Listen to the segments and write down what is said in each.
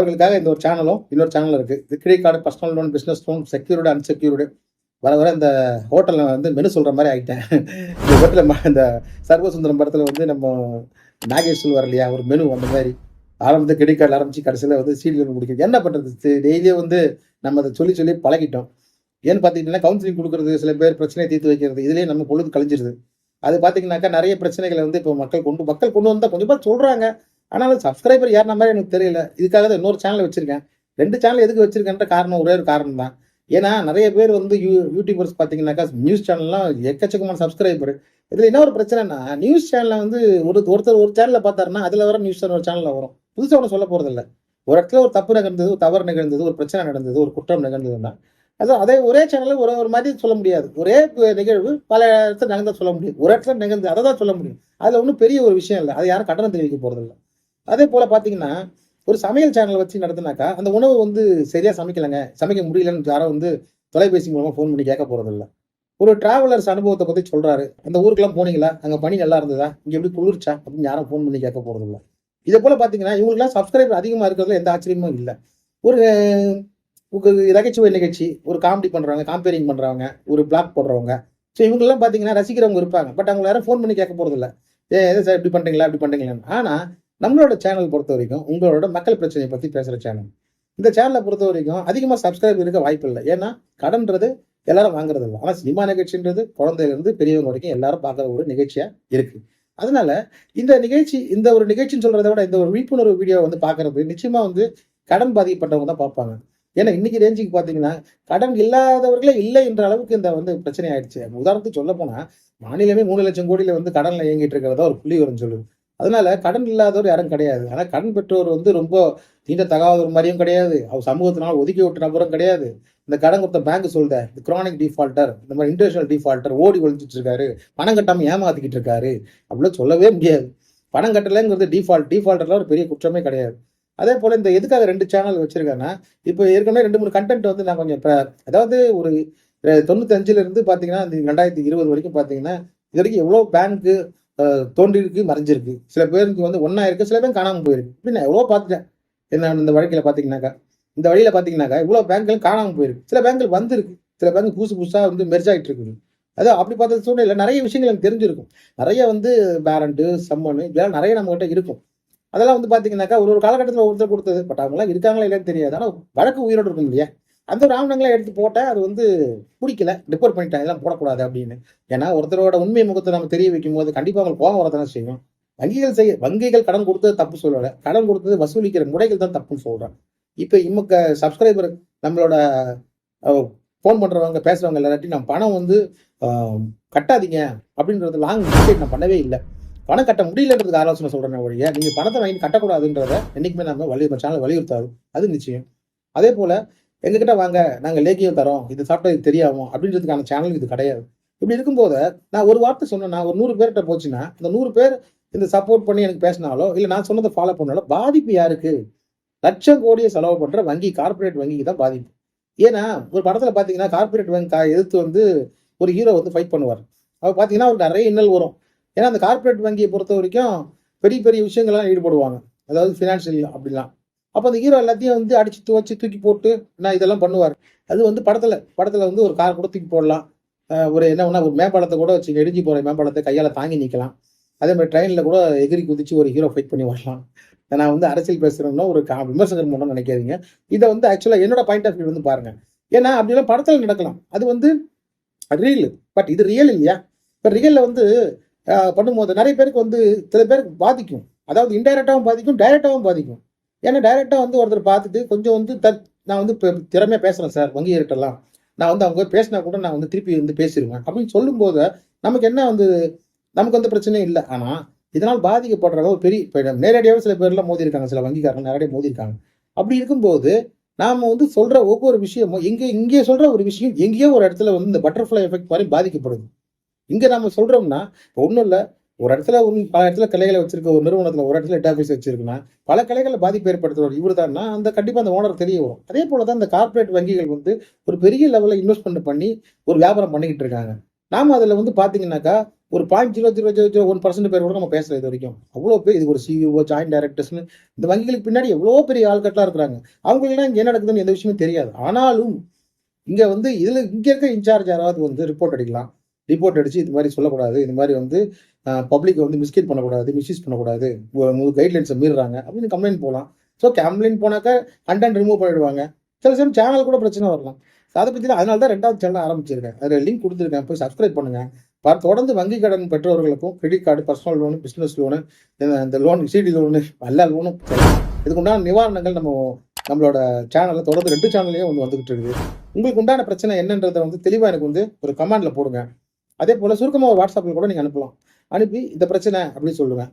அவர்களுக்காக இந்த ஒரு சேனலும் இன்னொரு சேனல் இருக்குது credit card personal loan business loan secured unsecured வர வர இந்த ஹோட்டலில் வந்து மெனு சொல்கிற மாதிரி ஆகிட்டேன் இந்த ஹோட்டலில் இந்த சர்வசுந்தரம் படத்தில் வந்து நம்ம நாகேஷ் சொல்லுவார் இல்லையா ஒரு மெனு அந்த மாதிரி. ஆரம்பத்தில் கிரெடிட் கார்டு ஆரம்பித்து கடைசியில் வந்து சீடியில் முடிக்கிறது என்ன பண்ணுறது டெய்லியும் வந்து நம்ம அதை சொல்லி சொல்லி பழகிட்டோம். ஏன்னு பார்த்தீங்கன்னா கவுன்சிலிங் கொடுக்குறது சில பேர் பிரச்சனையை தீர்த்து வைக்கிறது இதுலேயே நம்ம பொழுது கழிஞ்சிருது. அது பார்த்தீங்கன்னாக்கா நிறைய பிரச்சனைகளை வந்து இப்போ மக்கள் கொண்டு மக்கள் கொண்டு வந்தால் கொஞ்சமாக பேர் சொல்கிறாங்க ஆனாலும் சப்ஸ்கிரைபர் யார் மாதிரி எனக்கு தெரியல. இதுக்காக தான் இன்னொரு சேனல் வச்சிருக்கேன். ரெண்டு சேனல் எதுக்கு வச்சிருக்கேன்ற காரணம் ஒரே ஒரு காரணம் தான். ஏன்னா நிறைய பேர் வந்து யூ யூடியூபர்ஸ் பார்த்தீங்கன்னாக்கா நியூஸ் சேனல்லாம் எக்கச்சக்கமான சப்ஸ்கிரைபர் இதில் என்ன ஒரு பிரச்சனைனா நியூஸ் சேனலில் வந்து ஒரு ஒருத்தர் ஒரு சேனலில் பார்த்தாருன்னா அதில் வர நியூஸ் சேனல் ஒரு சேனலில் வரும். புதுசாக ஒன்று சொல்ல போகிறதில்ல ஒரு இடத்துல ஒரு தப்பு நிகழ்ந்தது ஒரு தவறு நிகழ்ந்தது ஒரு பிரச்சனை நடந்தது ஒரு குற்றம் நிகழ்ந்ததுன்னா. அது அதே ஒரே சேனலில் ஒரு ஒரு மாதிரி சொல்ல முடியாது. ஒரே நிகழ்வு பல இடத்துல நிகழ்ந்தால் சொல்ல முடியும். ஒரு இடத்துல நிகழ்ந்து அதை தான் சொல்ல முடியும். அதில் ஒன்றும் பெரிய ஒரு விஷயம் இல்லை. அது யாரும் கட்டணம் தெரிவிக்க போகிறதில்ல அதே போல் பார்த்தீங்கன்னா ஒரு சமையல் சேனல் வச்சு நடத்தினாக்கா அந்த உணவு வந்து சரியாக சமைக்கலைங்க. சமைக்க முடியலன்னு யாரும் வந்து தொலைபேசி மூலமாக ஃபோன் பண்ணி கேட்க போகிறதில்ல ஒரு டிராவலர்ஸ் அனுபவத்தை பற்றி சொல்கிறாரு அந்த ஊருக்கெல்லாம் போனீங்களா? அங்கே பனி நல்லா இருந்ததா? இங்கே எப்படி குளிர்ச்சா? அப்படின்னு யாரும் ஃபோன் பண்ணி கேட்க போகிறதில்ல இதே போல் பார்த்தீங்கன்னா இவங்களுக்குலாம் சப்ஸ்கிரைபர் அதிகமாக இருக்கிறதுல எந்த ஆச்சரியமும் இல்லை. ஒரு ஒரு நகைச்சுவை நிகழ்ச்சி ஒரு காமெடி பண்ணுறவங்க காம்பேரிங் பண்ணுறவங்க ஒரு பிளாக் போடுறவங்க. ஸோ இவங்கெல்லாம் பார்த்தீங்கன்னா ரசிக்கிறவங்க இருப்பாங்க. பட் அவங்க யாரும் ஃபோன் பண்ணி கேட்க போகிறதில்ல ஏ எது சார் இப்படி பண்ணுறீங்களா இப்படி பண்ணுறீங்களா ஆனால் நம்மளோட சேனல் பொறுத்த வரைக்கும் உங்களோட மக்கள் பிரச்சனையை பற்றி பேசுகிற சேனல் இந்த சேனலை பொறுத்த வரைக்கும் அதிகமாக சப்ஸ்கிரைப் இருக்க வாய்ப்பு இல்லை. ஏன்னா கடன்றது எல்லாரும் வாங்குறது இல்லை. ஆனால் சினிமா நிகழ்ச்சின்றது குழந்தையிலேருந்து பெரியவங்க வரைக்கும் எல்லாரும் பார்க்குற ஒரு நிகழ்ச்சியாக இருக்குது அதனால இந்த நிகழ்ச்சி இந்த ஒரு நிகழ்ச்சின்னு சொல்கிறத விட இந்த ஒரு விழிப்புணர்வு வீடியோ வந்து பார்க்கறது நிச்சயமாக வந்து கடன் பாதிக்கப்பட்டவங்க தான் பார்ப்பாங்க. ஏன்னா இன்னைக்கு ரேஞ்சுக்கு பார்த்தீங்கன்னா கடன் இல்லாதவர்களே இல்லை என்ற அளவுக்கு இந்த வந்து பிரச்சனை ஆயிடுச்சு. உதாரணத்துக்கு சொல்ல போனால் மாநிலமே மூணு லட்சம் கோடியில் வந்து கடனில் இயங்கிட்டு இருக்கிறதா ஒரு புள்ளி வரும்னு சொல்லுது. அதனால கடன் இல்லாதவர் யாரும் கிடையாது. ஆனால் கடன் பெற்றவர் வந்து ரொம்ப தீண்ட தகாதவர் மாதிரியும் கிடையாது. அவர் சமூகத்தினால் ஒதுக்கி விட்ட நபரும் கிடையாது. இந்த கடன் கொடுத்த பேங்க் சொல்ற இந்த குரானிக் டிஃபால்ட்டர் இந்த மாதிரி இன்டர்நேஷனல் டிஃபால்ட்டர் ஓடி ஒழிஞ்சிட்டு இருக்காரு. பணம் கட்டாமல் ஏமாத்திக்கிட்டு இருக்காரு. அப்படிலாம் சொல்லவே முடியாது. பணம் கட்டலைங்கிறது டிஃபால்ட் டிஃபால்ட்டர்லாம் ஒரு பெரிய குற்றமே கிடையாது. அதே போல் இந்த எதுக்காக ரெண்டு சேனல் வச்சிருக்கேன்னா இப்போ ஏற்கனவே ரெண்டு மூணு கண்டென்ட் வந்து நான் கொஞ்சம் இப்போ அதாவது ஒரு தொண்ணூத்தஞ்சுல இருந்து இந்த ரெண்டாயிரத்தி இருபது வரைக்கும் பார்த்தீங்கன்னா இது வரைக்கும் எவ்வளோ பேங்க்கு தோன்றிருக்கு மறைஞ்சிருக்கு. சில பேருக்கு வந்து ஒன்றா இருக்கு சில பேர் காணாமல் போயிருக்கு. இப்படி நான் எவ்வளோ பார்த்துட்டேன். என்ன இந்த வழக்கில் பார்த்தீங்கன்னாக்கா இந்த வழியில் பார்த்தீங்கன்னாக்கா இவ்வளோ பேங்க்கள் காணாமல் போயிருக்கு. சில பேங்க்கள் வந்திருக்கு. சில பேங்க் புதுசு புதுசாக வந்து மெர்ஜ் ஆகிட்டு இருக்குது அதான் அப்படி பார்த்த சூழ்நிலை நிறைய விஷயங்கள் எனக்கு தெரிஞ்சிருக்கும். நிறைய வந்து பேரண்ட்டு சம்மனு இதெல்லாம் நிறைய நம்மகிட்ட இருக்கும். அதெல்லாம் வந்து பார்த்தீங்கன்னாக்கா ஒரு ஒரு காலகட்டத்தில் ஒருத்தர் கொடுத்தது பட் அவங்களாம் இருக்காங்களா இல்லைன்னு தெரியாது. ஆனால் வழக்கு உயிரோடு இருக்கும் இல்லையா? அந்த ஒரு ஆவணங்களை எடுத்து போட்டால் அது வந்து பிடிக்கல. ரிப்போர்ட் பண்ணிட்டாங்க. இதெல்லாம் போடக்கூடாது அப்படின்னு. ஏன்னா ஒருத்தரோட உண்மை முகத்தை நம்ம தெரிய வைக்கும் போது கண்டிப்பாக அவங்களுக்கு கோபம் வரதானே செய்யும். வங்கிகள் செய்ய வங்கிகள் கடன் கொடுத்தது தப்பு சொல்லலை. கடன் கொடுத்தது வசூலிக்கிற முறைகள் தான் தப்புன்னு சொல்கிறேன் இப்போ இம்மக்க சப்ஸ்கிரைபர் நம்மளோட ஃபோன் பண்ணுறவங்க பேசுகிறவங்க எல்லாத்தையும் நம்ம பணம் வந்து கட்டாதீங்க அப்படின்றது லாங் மெசேஜ் நான் பண்ணவே இல்லை. பணம் கட்ட முடியலன்றதுக்கு ஆலோசனை சொல்கிறேன் ஒழிய நீங்கள் பணத்தை வாங்கி கட்டக்கூடாதுன்றத என்றைக்குமே நம்ம வலி சேனல் வலியுறுத்தாது. அது நிச்சயம். அதே போல் எங்ககிட்ட வாங்க நாங்கள் லேக்கியம் தரோம். இது சாப்பிட்டா இது தெரியாமோ அப்படின்றதுக்கான சேனல் இது கிடையாது. இப்படி இருக்கும்போது நான் ஒரு வார்த்தை சொன்னேன்னா ஒரு நூறு பேர்கிட்ட போச்சுன்னா இந்த நூறு பேர் இந்த சப்போர்ட் பண்ணி எனக்கு பேசினாலோ இல்லை நான் சொன்னதை ஃபாலோ பண்ணாலோ பாதிப்பு யாருக்கு? லட்சம் கோடியை செலவு பண்ணுற வங்கி கார்ப்பரேட் வங்கிக்கு தான் பாதிப்பு. ஏன்னா ஒரு படத்தில் பார்த்தீங்கன்னா கார்ப்பரேட் வங்கி எதிர்த்து வந்து ஒரு ஹீரோ வந்து ஃபைட் பண்ணுவார். அவர் பார்த்தீங்கன்னா அவருக்கு நிறைய இன்னல் வரும். ஏன்னா அந்த கார்ப்பரேட் வங்கியை பொறுத்த வரைக்கும் பெரிய பெரிய விஷயங்கள்லாம் ஈடுபடுவாங்க. அதாவது ஃபினான்ஷியல் அப்படிலாம். அப்போ அந்த ஹீரோ எல்லாத்தையும் வந்து அடிச்சு துவச்சி தூக்கி போட்டு நான் இதெல்லாம் பண்ணுவார். அது வந்து படத்துல படத்துல வந்து ஒரு கார் கூட தூக்கி போடலாம். ஒரு என்ன ஒரு மேம்பாலத்தை கூட வச்சு இடிஞ்சு போற மேம்பாலத்தை கையால தாங்கி நிற்கலாம் அதே மாதிரி ட்ரெயினில் கூட எகிரி குதிச்சு ஒரு ஹீரோ ஃபைட் பண்ணி வரலாம். நான் வந்து அரசியல் பேசுறேன்னா ஒரு விமர்சகர் மூலம் நினைக்காதீங்க. இதை வந்து ஆக்சுவலாக என்னோட பாயிண்ட் ஆஃப் வியூ வந்து பாருங்க. ஏன்னா அப்படிலாம் படத்தில் நடக்கலாம். அது வந்து ரியல் பட் இது ரியல் இல்லையா? இப்போ ரியலில் வந்து பண்ணும்போது நிறைய பேருக்கு வந்து சில பேருக்கு பாதிக்கும். அதாவது இன்டைரக்டாகவும் பாதிக்கும் டைரக்டாகவும் பாதிக்கும். ஏன்னா டைரக்டாக வந்து ஒருத்தர் பார்த்துட்டு கொஞ்சம் வந்து தத் நான் வந்து இப்போ திறமையாக பேசுகிறேன் சார் வங்கியர்கிட்டலாம் நான் வந்து அவங்க பேசினா கூட நான் வந்து திருப்பி வந்து பேசிடுவேன் அப்படின்னு சொல்லும்போது நமக்கு என்ன வந்து நமக்கு வந்து பிரச்சனையும் இல்லை. ஆனால் இதனால் பாதிக்கப்படுறவங்க ஒரு பெரிய இப்போ நேரடியாகவே சில பேர்லாம் மோதி இருக்காங்க சில வங்கிக்காரங்க நேரடியாக மோதி இருக்காங்க அப்படி இருக்கும்போது நாம் வந்து சொல்கிற ஒவ்வொரு விஷயமும் இங்கே இங்கே சொல்கிற ஒரு விஷயம் எங்கேயோ ஒரு இடத்துல வந்து இந்த பட்டர்ஃப்ளை எஃபெக்ட் மாதிரி பாதிக்கப்படுது. இங்கே நம்ம சொல்கிறோம்னா இப்போ ஒன்றும் இல்லை ஒரு இடத்துல பல இடத்துல கிளைகளை வச்சிருக்க ஒரு நிறுவனத்தில் ஒரு இடத்துல ஹெட் ஆஃபீஸ் வச்சிருக்குன்னா பல கிளைகளை பாதிப்பு ஏற்படுத்துறவர் இவர் தான்னா அந்த கண்டிப்பாக அந்த ஓனர் தெரிய வரும். அதே போல தான் இந்த கார்ப்பரேட் வங்கிகள் வந்து ஒரு பெரிய லெவலில் இன்வெஸ்ட்மெண்ட் பண்ணி ஒரு வியாபாரம் பண்ணிக்கிட்டு இருக்காங்க. நாம அதில் வந்து பார்த்தீங்கன்னாக்கா ஒரு point zero zero zero zero one percent பேர் கூட நம்ம பேசல இது வரைக்கும். அவ்வளோ பேர் இது ஒரு சிஇஓ ஜாயின்ட் டைரக்டர்ஸ்னு இந்த வங்கிகளுக்கு பின்னாடி எவ்வளோ பெரிய ஆள்கட்டெலாம் இருக்கிறாங்க. அவங்களுக்குலாம் இங்கே என்ன நடக்குதுன்னு எந்த விஷயமும் தெரியாது. ஆனாலும் இங்கே வந்து இதில் இங்கே இருக்க இன்சார்ஜ் யாராவது வந்து ரிப்போர்ட் அடிக்கலாம். ரிப்போர்ட் அடிச்சு இது மாதிரி சொல்லக்கூடாது. இந்த மாதிரி வந்து பப்ளிக்கை வந்து மிஸ்கேட் பண்ணக்கூடாது மிஸ்யூஸ் பண்ணக்கூடாது. கைட்லைன்ஸை மீறுறாங்க. அப்படின்னு கம்ப்ளைண்ட் போகலாம் ஸோ கம்ப்ளைண்ட் போனாக்கா கண்டென்ட் ரிமூவ் பண்ணிடுவாங்க சில சமயம் சேனல் கூட பிரச்சனை வரலாம். அதை பற்றி அதனால தான் ரெண்டாவது சேனல் ஆரம்பிச்சிருக்கேன். அதில் லிங்க் கொடுத்துருக்கேன். போய் சப்ஸ்கிரைப் பண்ணுங்க. பா- தொடர்ந்து வங்கி கடன் பெற்றவர்களுக்கும் credit card personal loan business loan இந்த லோன் சிடி லோனு எல்லா லோனும் இதுக்கு உண்டான நிவாரணங்கள் நம்ம நம்மளோட சேனலில் தொடர்ந்து ரெண்டு சேனல்லையும் வந்து வந்துகிட்டு இருக்குது. உங்களுக்கு உண்டான பிரச்சனை என்னன்றதை வந்து தெளிவாக எனக்கு வந்து ஒரு கமெண்டில் போடுங்க. அதே போல் சுருக்கமாக ஒரு வாட்ஸ்அப்பில் கூட நீங்கள் அனுப்பலாம். அனுப்பி இந்த பிரச்சனை அப்படின்னு சொல்லுவேன்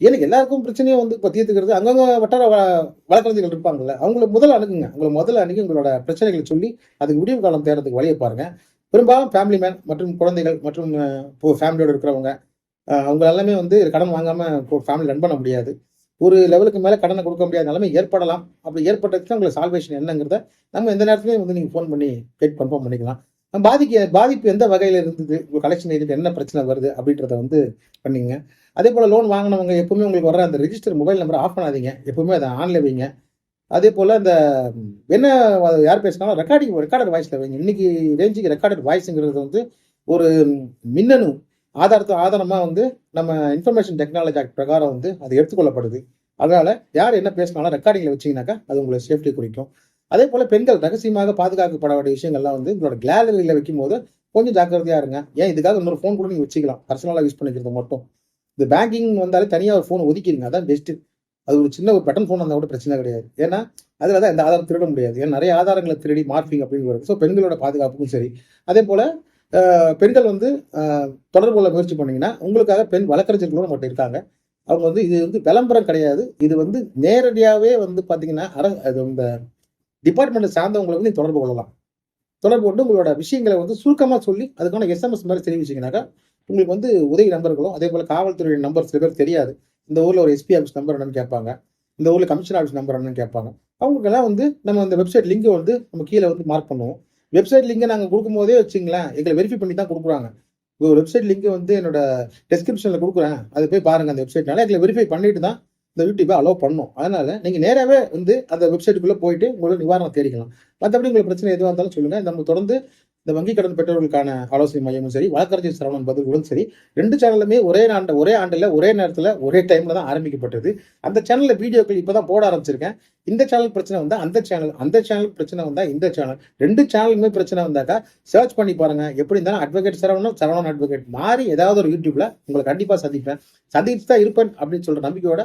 எனக்கு எல்லாருக்கும் பிரச்சனையும் வந்து இப்போ தீர்த்துக்கிறது அங்கங்க வட்டார வ- வழக்கறிஞர்கள் இருப்பாங்கல்ல அவங்கள முதல்ல அணுகுங்க. உங்களை முதல்ல அணுகி உங்களோட பிரச்சனைகளை சொல்லி அதுக்கு விடிவு காலம் தேடுறதுக்கு வழியை பாருங்க. பெரும்பாலும் ஃபேமிலி மேன் மற்றும் குழந்தைகள் மற்றும் இப்போ ஃபேமிலியோடு இருக்கிறவங்க அவங்க எல்லாமே வந்து கடன் வாங்காம ஃபேமிலி ரன் பண்ண முடியாது. ஒரு லெவலுக்கு மேலே கடனை கொடுக்க முடியாத நிலைமை ஏற்படலாம். அப்படி ஏற்பட்டதுக்கு உங்களுக்கு சால்வேஷன் என்னங்கிறத நம்ம எந்த நேரத்துலையும் வந்து நீங்கள் ஃபோன் பண்ணி கேட் கன்ஃபார்ம் பண்ணிக்கலாம். பாதிக்க பாதிப்பு எந்த வகையில் இருந்தது? உங்கள் கலெக்ஷன் ஏஜென்ட் என்ன பிரச்சனை வருது அப்படின்றத வந்து பண்ணிங்க. அதே போல் லோன் வாங்கினவங்க எப்பவுமே உங்களுக்கு வர அந்த ரிஜிஸ்டர் மொபைல் நம்பரை ஆஃப் பண்ணாதீங்க. எப்பவுமே அதை ஆன்ல வைங்க. அதே போல் இந்த என்ன யார் பேசினாலும் ரெக்கார்டிங் ரெக்கார்டட் வாய்ஸில் வைங்க. இன்னைக்கு ரேஞ்சுக்கு ரெக்கார்டட் வாய்ஸுங்கிறது வந்து ஒரு மின்னணு. ஆதாரத்து ஆதாரமாக வந்து நம்ம இன்ஃபர்மேஷன் டெக்னாலஜி ஆக்ட் பிரகாரம் வந்து அது எடுத்துக்கொள்ளப்படுது. அதனால் யார் என்ன பேசினாலும் ரெக்கார்டிங்கில் வச்சிங்கனாக்கா அது உங்களை சேஃப்டி குறிக்கும். அதே போல் பெண்கள் ரகசியமாக பாதுகாக்கப்பட வேண்டிய விஷயங்கள்லாம் வந்து உங்களோட கேலரியில் வைக்கும் போது கொஞ்சம் ஜாக்கிரதையா இருங்க. ஏன் இதுக்காக இன்னொரு ஃபோன் கூட நீங்கள் வச்சுக்கலாம். பர்சனலாக யூஸ் பண்ணிக்கிறது மட்டும். இந்த பேங்கிங் வந்தாலே தனியாக ஒரு ஃபோன் ஒதுக்கிடுங்க. அதான் பெஸ்ட்டு அது ஒரு சின்ன ஒரு பட்டன் ஃபோன் இருந்தால் கூட பிரச்சனை கிடையாது. ஏன்னா அதில் தான் இந்த ஆதாரம் திருட முடியாது. ஏன்னா நிறைய ஆதாரங்களை திருடி மார்பிங் அப்படின்னு ஸோ பெண்களோட பாதுகாப்புக்கும் சரி. அதே போல் பெண்கள் வந்து தொடர்பு கொள்ள முயற்சி பண்ணீங்கன்னா உங்களுக்காக பெண் வழக்கறிஞர்களும் மட்டும் இருக்காங்க. அவங்க வந்து இது வந்து விளம்பரம் கிடையாது. இது வந்து நேரடியாகவே வந்து பார்த்தீங்கன்னா அர அது இந்த டிபார்ட்மெண்ட் சார்ந்தவங்களை வந்து தொடர்பு கொள்ளலாம். தொடர்பு கொண்டு உங்களோட விஷயங்களை வந்து சுருக்கமாக சொல்லி அதுக்கான எஸ்எம்எஸ் மாதிரி தெரிவிச்சிங்கனாக்கா உங்களுக்கு வந்து உதவி நம்பர்களும் அதே போல் காவல்துறையின் நம்பர் சில பேர் தெரியாது. இந்த ஊரில் ஒரு எஸ்பி ஆஃபீஸ் நம்பர் என்னன்னு கேட்பாங்க. இந்த ஊரில் கமிஷன் ஆஃபீஸ் நம்பர் என்னன்னு கேட்பாங்க. அவங்களுக்கெல்லாம் வந்து நம்ம அந்த வெப்சைட் லிங்கை வந்து நம்ம கீழே வந்து மார்க் பண்ணுவோம். வெப்சைட் லிங்கை நாங்கள் கொடுக்கும்போதே வச்சுங்களேன் எங்களை வெரிஃபை பண்ணி தான் கொடுக்குறாங்க. ஒரு வெப்சைட் லிங்க் வந்து என்னோட டெஸ்கிரிப்ஷனில் கொடுக்குறேன். அதை போய் பாருங்கள் அந்த வெப்சைட்னால எங்களை வெரிஃபை பண்ணிட்டு தான் இந்த யூடியூப்பை அலோவ் பண்ணும். அதனால நீங்கள் நேராகவே வந்து அந்த வெப்சைட்டுக்குள்ளே போயிட்டு உங்களோட நிவாரணம் தேடிக்கலாம். மற்றபடி உங்களுக்கு பிரச்சனை எதுவாக இருந்தாலும் சொல்லுங்கள் நம்ம தொடர்ந்து இந்த வங்கி கடன் பெற்றோர்களுக்கான ஆலோசனை மையமும் சரி வழக்கறிஞர் சரவணன் பதில்களும் சரி ரெண்டு சேனலுமே ஒரே ஆண்டு ஒரே ஆண்டில் ஒரே நேரத்தில் ஒரே டைமில் தான் ஆரம்பிக்கப்பட்டது. அந்த சேனலில் வீடியோக்கள் இப்போ தான் போட ஆரம்பிச்சிருக்கேன். இந்த சேனல் பிரச்சனை வந்தால் அந்த சேனல் அந்த சேனல் பிரச்சனை வந்தால் இந்த சேனல் ரெண்டு சேனலுமே பிரச்சனை வந்தாக்கா சர்ச் பண்ணி பாருங்க. எப்படி இருந்தாலும் அட்வொகேட் சரவணன் சரவணன் அட்வொகேட் மாறி ஏதாவது ஒரு யூடியூப்ல உங்களை கண்டிப்பாக சந்திப்பேன். சந்திச்சு தான் இருப்பேன் அப்படின்னு சொல்ற நம்பிக்கையோட